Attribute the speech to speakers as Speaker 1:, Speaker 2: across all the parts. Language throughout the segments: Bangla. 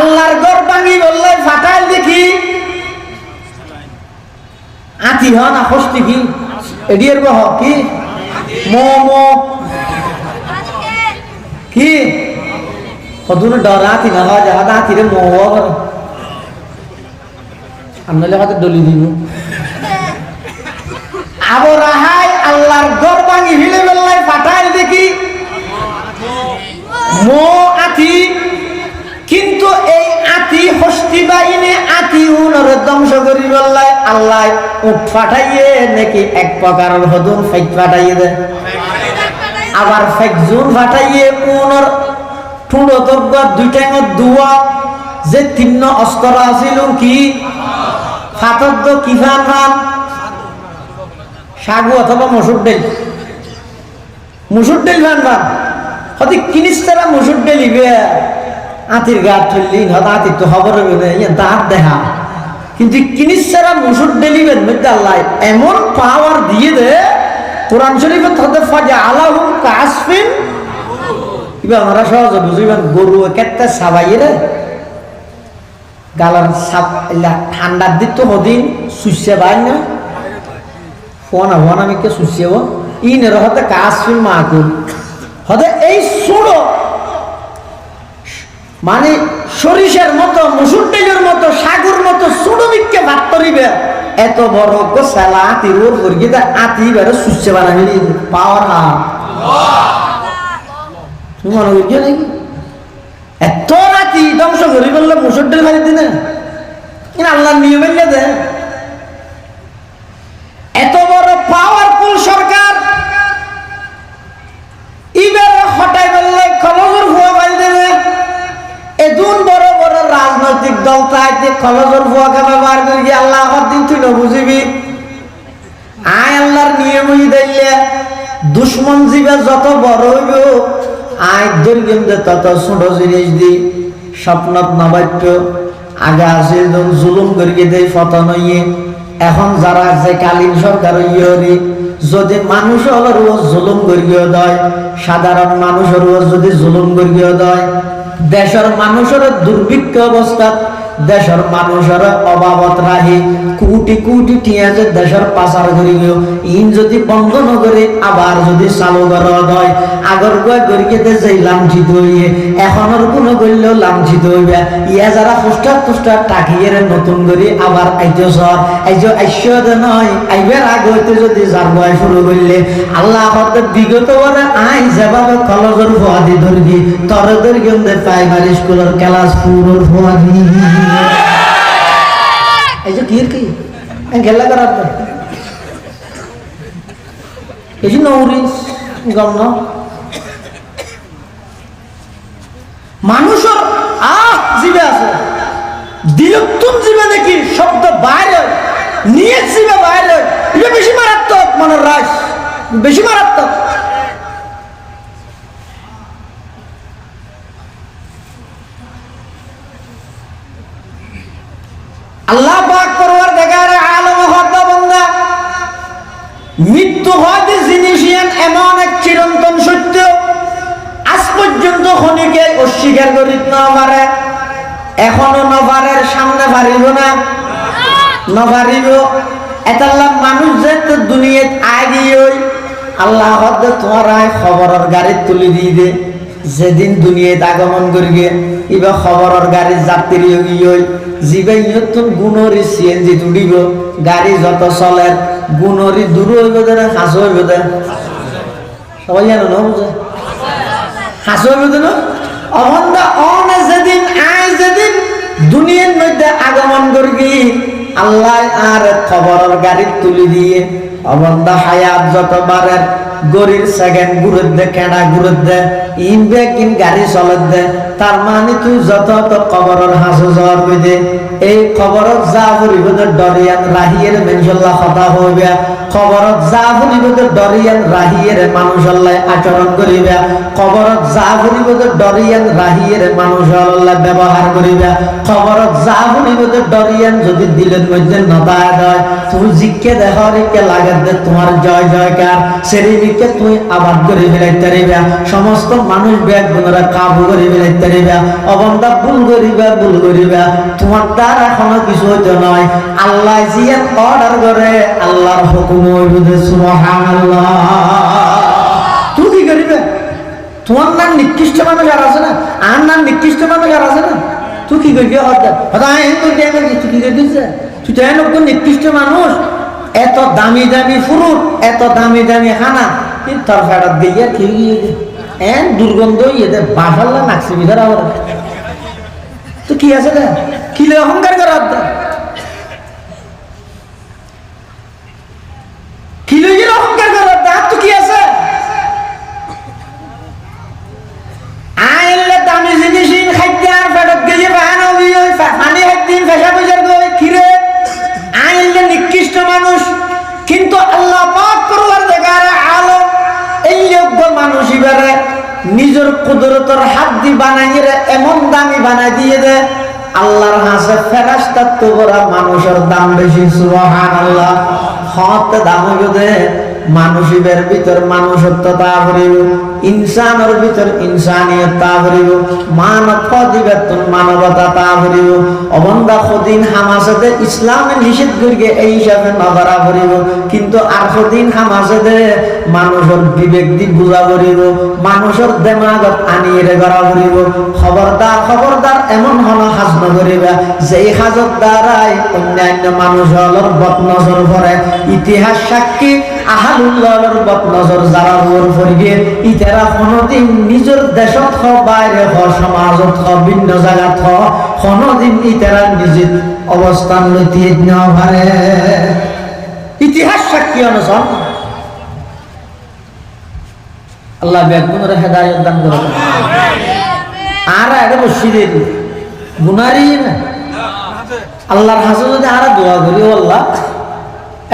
Speaker 1: আল্লাহর ঘর ভাঙি বললে ফাটাইল দেখি। আতি হ না হস্তি কি এডিয়ের বহ, কি? মো মো কি? কদুন ডর আতি না হয়, যাহা আতি রে মো আমনালে হাতে ডলি দিব আবো রাহাই আল্লাহর ঘর ভাঙি হিলে বেল্লাই ফাটাইল ধ্বংস করি বললাই আল্লাহ উঠ ফাটাইয়ে নাকি এক প্রকারের হদুন ফেক ফাটাইয়ে দে আবার ফেক জুন ফাটাইয়ে দুয়া, যে তিন্ন অস্ত্র আছিল কি? ফাতর তো ফান সাগু অথবা মসুর ডেল মুসুর ডেল ফান ফান হতে কিনিস তারা মুসুর ডেল ইবে। আতির গাত ঠেললি হয়তো আতির তো খবর দাঁত দেখা। কিন্তু কিনিস তারা মুসুর ডেলিবেন মধ্যে আল্লাহ এমন পাওয়ার দিয়ে দে, কোরআন শরীফের তাদের ফাজা আলাহুম কাসফিন। কিবা আমরা সহজে বুঝিবেন, গরু কেটে সাবাইয়ে রে গালার সাপ ঠান্ডার দিক তো হদিন সুসে বাই না। ফোন হন আমি কে সুসে ও। ইনের হতে কাসফিন মাকুল। হতে এই সুড়ো মানে সরিষের মতো, মুসুর ডালের মতো, সাগর মতো সুডমিককে ভাত করিবে। এত বড় গোসালা আতি রোর করি আতি বেড়ে সুচ্ছে বানাবি পাওয়ার হা তুমি মনে নাকি? এত রাতি ধ্বংস করি বললে মুসুর ডাল খালি দিনে আল্লাহ নিয়মের দে এত বড় পাওয়ারফুল সরকার ইবার হটাই বললে খবর হুয়া বাড়ি দেবে এদুন বড় বড় রাজনৈতিক দল তাইতে খলজর ফুয়াকে ব্যবহার করি গিয়ে আল্লাহ দিন তুই বুঝিবি? আয় আল্লাহর নিয়ম দিলে দুশ্মন জীবে যত বড় হইব, আয় দে তত ছোট জিনিস দি আগে আছে জুলুম করিয়ে দেয় ফতন হইয়ে, এখন যারা আছে কালীন সরকার যদি মানুষ হলো জুলুম করিয়ে দেয়, সাধারণ মানুষের যদি জুলুম করিয়ে দেয়, দেশের মানুষের দুর্ভিক্ষ অবস্থা দেশের মানুষের অভাবত রাহি। কোটি কোটি টিয়া যে দেশের পাচার করি গেল ইন যদি বন্ধ নগরে আবার যদি চালু করা হয়, আগর গয় গড়িয়ে যে লাঞ্ছিত হইয়ে, এখনের কোনো করলেও লাঞ্ছিত হইবে। ইয়া যারা পোস্টার পোস্টার টাকিয়ে নতুন করে আবার আইতে সর এই আইস্য নয়, আইবার আগ হইতে যদি যার বয় শুরু করলে আল্লাহ হতে বিগত বলে আই যেভাবে কলজর ফোয়াদি ধরগি তর ধরগি প্রাইমারি স্কুলের ক্লাস পুরোর ফোয়াদি করার তো এই যে নৌরি গম ন মানুষের আহ জীবে আছে দিলুত্তম জীবে দেখি শব্দ বাইরে নিয়ে জীবে বাইরে বেশি মারাত্মক মনের রাস বেশি মারাত্মক আল্লাহ পাক করবার দেখার আলম হত্যা বন্ধা মৃত্যু হয়তো জিনিস এমন এক চিরন্তন সত্য। আজ পর্যন্ত খনিকে অস্বীকার করিত না পারে এখনও নভারের সামনে না। নভারিব এতাল্লা মানুষ তো আল্লাহ তোমার খবরের গাড়ি তুলি দিয়ে দে। যেদিন দুনিয়াত আগমন করিবে, ইবা খবরের গাড়ি যাত্রী ইয়ে জিবে নতুন গুণরি সিএনজি তুলিব। গাড়ি যত চলে গুণরি দূর হইব দে না হাস হইব দে? সবাই জানো না বুঝে? হাস হইব দেন অহন্দা অনে যেদিন, আয় যেদিন দুনিয়ার মধ্যে আগমন করবি, আল্লাহ আর খবরের গাড়ি তুলি দিয়ে অবন্দা হায়াত যত বারের গরির সেকেন্ড গুরুত দে কেডা গুরুত দে ইন কিন গাড়ি চলে দে তার মানে তুই যত তো খবরের হাসু যাওয়ার দে এই কবরত যা করিব ডরিয়ান রাহিয়ের মেনশাল্লাহ কথা হইবে। খবরত যা ফুরিবকে ডরিয়ান রাহিয়ের মানুষ আল্লাহ আচরণ করিবা। খবরত যা ফুরিবকে ডরিয়ান রাহিয়ের মানুষ আল্লাহ ব্যবহার করিবা। খবরত যা ফুরিবকে ডরিয়ান যদি দিলের মধ্যে নদায় দেয় তুমি জিজ্ঞে দেখো রিকে লাগে দে তোমার জয় জয়কার। সেরিকে তুমি আবাদ করে ফেলাইতে পারিবা। সমস্ত মানুষ ব্যাগ গুণরা কাবু করে ফেলাইতে পারিবা। অবন্ধা ভুল করিবা ভুল করিবা। তোমার দ্বারা এখনও কিছু হইতে নয়। আল্লাহ জিয়ান অর্ডার করে, আল্লাহর হুকুম তোমার নাম নিকৃষ্ট মানুষ আর আছে না? আর নাম নিকৃষ্ট মানুষ আর আছে না? তুই কি করবি? তুই কি তুই তো নিকৃষ্ট মানুষ। এত দামি দামি ফুরুট, এত দামি দামি খানা। কিন্তু তোর ফেরত দিয়ে কি গিয়ে এন দুর্গন্ধ ইয়েতে বাসাল্লা নাকসি বিধার আবার। তো কি আছে কি অহংকার করার দে কি লইয়ে অহংকার করার দে আর তো কি আছে আইলে দামি জিনিস ইন খাদ্য আর ফেরত গিয়ে বাহান হবি ওই পানি খাদ্য ফেসা পয়সার গই খিরে আইলে নিকৃষ্ট মানুষ কিন্তু আল্লাহ পাক করবার দেখার আলো এই যোগ্য মানুষ এবারে নিজের কুদরতর হাত দি বানাই এমন দামি বানাই দিয়ে দে। আল্লাহর হাসে ফেরাস্তার তো বড় মানুষের দাম বেশি সুবহান আল্লাহ হতে দাম দে মানুষের ভিতর মানুষত্বতা ভরিব। ইনসানের ভিতর ইনসানিয়তা ভরিব মানব দিবেতন মানবতা তা ভরিব অবন্ধা সদিন হামাসেদে ইসলামে নিষেধ করিকে এই হিসাবে নজরা ভরিব কিন্তু আর সদিন হামাসেদে মানুষের বিবেক দি বুঝা ভরিব মানুষের দেমাগত আনিয়ে গড়া ভরিব খবরদার খবরদার এমন হন হাজ নকরিবা যেই হাজত দ্বারাই অন্যান্য মানুষ হলর বদনজর ভরে ইতিহাস সাক্ষী আহালুল্লাহর বদনজর যারা ওর ফরিগে ইতারা কোনোদিন নিজের দেশত হ বাইরে হ সমাজত হ ভিন্ন জায়গাত হ কোনোদিন ইতারা নিজের অবস্থান লইতে পারে। ইতিহাস সাক্ষী অনুসরণ আল্লাহ বেগুনের হেদায়ত দান করে আর এটা মসজিদের গুনারি না। আল্লাহর হাসে যদি আর দোয়া করি আল্লাহ।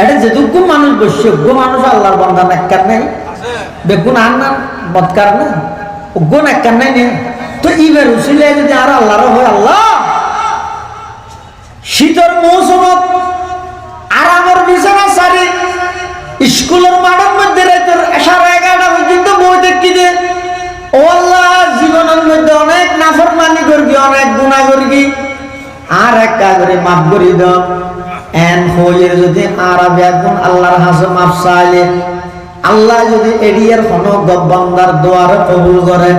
Speaker 1: এটা যেটুকু মানুষ বৈশ্যজ্ঞ মানুষ আল্লাহর বন্ধা নাক্কার নাই। বেগুন আর না। বৎকার না। অজ্ঞ নাক্কার নাই। তো ইবার উচিলে যদি আর আল্লাহর হয়, আল্লাহ! শীতের মৌসুমত আরামের বিছানা সারি, স্কুলের মাঠের মধ্যে এগারোটা পর্যন্ত বই দেখি ও আল্লাহ, জীবনের মধ্যে অনেক করবি, অনেক গুণা করবি। আর একটা করে, মাফ করি দাও। হইয়ের যদি আর বেগুন আল্লাহর হাসে মাফ চাইলে আল্লাহ যদি এরিয়ার কোনো গব্বান্দার দোয়ার কবুল করে,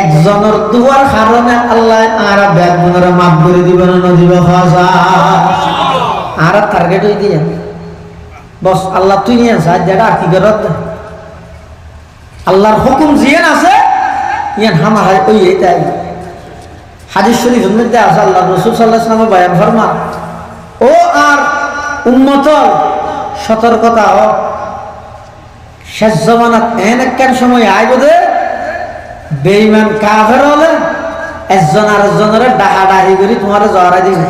Speaker 1: একজনের দুয়ার কারণে আল্লাহ আর বেগুনের মাফ করে দিবেন না দিব খাসা আর টার্গেট হয়ে দিয়ে বস, আল্লাহ তুই নিয়ে আসা যেটা আর কি করত। আল্লাহর হুকুম জিয়েন আছে ইয়ান হামা হাই ওই এইটাই হাজির শরীফ মধ্যে আছে আল্লাহ রসুল সাল্লাহ সাল্লাম বায়ান ফরমা ও আর উন্মত সতর্কতা হ শেষ জমানাত এন একখান সময় আই বোধে বেইমান কাফের হলে একজন আর একজনের ডাহা ডাহি করি তোমার জড়াই দিবে।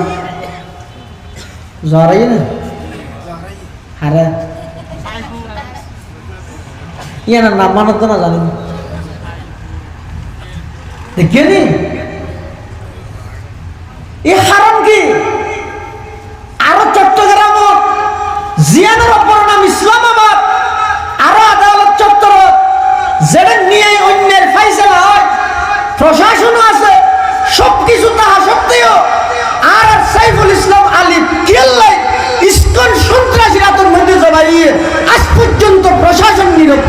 Speaker 1: জড়াই না? আরে। ইয়ার নাম মানত না জানি। দেখিনি এ হারাম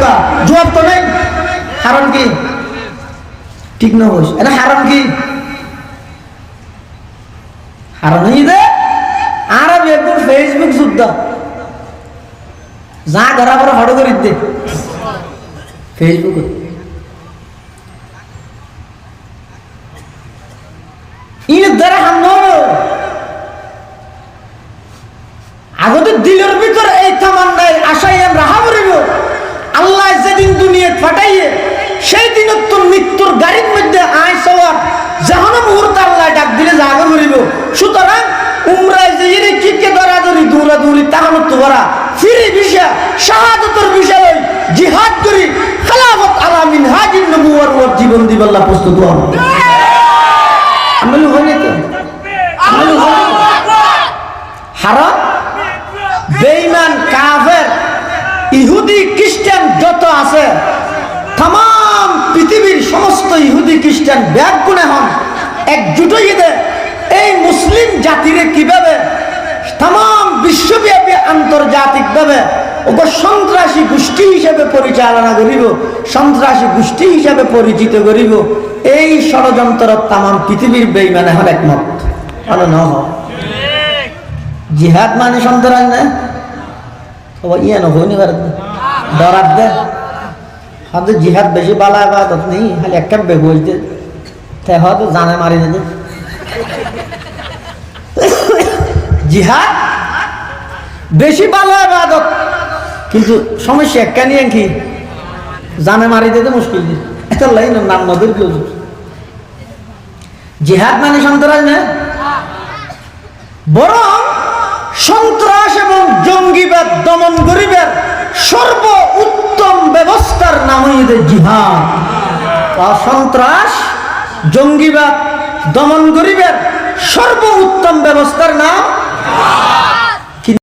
Speaker 1: নিরক্ষা জবাব তো নেই। হারাম কি? ঠিক না বস। এটা হারাম কি? হারাম দে আর একদম ফেসবুক যুদ্ধ যা ধরা পরে হড় করে দে ফেসবুক ইন দ্বারা হাম আগতে দিলের ভিতর এই তামান্নায় আশাই রাহা করিব আল্লাহ যেদিন দুনিয়া ফাটাইয়ে সেই দিন তোর মৃত্যুর গাড়ির মধ্যে আয় সওয়ার যাহন মুহূর্তে আল্লাহ ডাক দিলে জাগা করিব সুতরাং উমরায় যে কিকে দরা দরি দৌড়া দৌড়ি তাহলে তো করা ফিরি শাহাদতের বিষয় জিহাদ করি, খেলাফত আলা মিনহাজিন নবুয়ার ওর জীবন প্রস্তুত হন। আমি হইনি তো আমি হইনি হারাম? বেঈমান, কাফের, ইহুদি, খ্রিস্টান, যত আছে তাম পৃথিবীর সমস্ত ইহুদি, খ্রিস্টান, ব্যাগ গুণে হন। একজুট এই মুসলিম জাতিরে কীভাবে আন্তর্জাতিকভাবে ওকে সন্ত্রাসী গোষ্ঠী হিসেবে পরিচালনা করিব, সন্ত্রাসী গোষ্ঠী হিসেবে পরিচিত করিব। এই ষড়যন্ত্র তাম পৃথিবীর বেইমানে হল একমত। ন জিহাদ মানে সন্তরাজ না? ইয়ে নহনি ভারত। ডরাত দে। জিহাদ বেশি বালা আবাদত নেই, খালি একটা বেগ হইতে তাই হয়তো জানে মারি যেতে জিহাদ বেশি ভালো আবাদত কিন্তু সমস্যা একটা নিয়ে কি জানে মারি দিতে মুশকিল এটা নাম নদীর জিহাদ মানে সন্তরাজ না? বরং সন্ত্রাস এবং জঙ্গিবাদ, দমন গরিবের সর্ব উত্তম ব্যবস্থার নাম হইতে জিহাদ। সন্ত্রাস, জঙ্গিবাদ, দমন গরিবের সর্ব উত্তম ব্যবস্থার নাম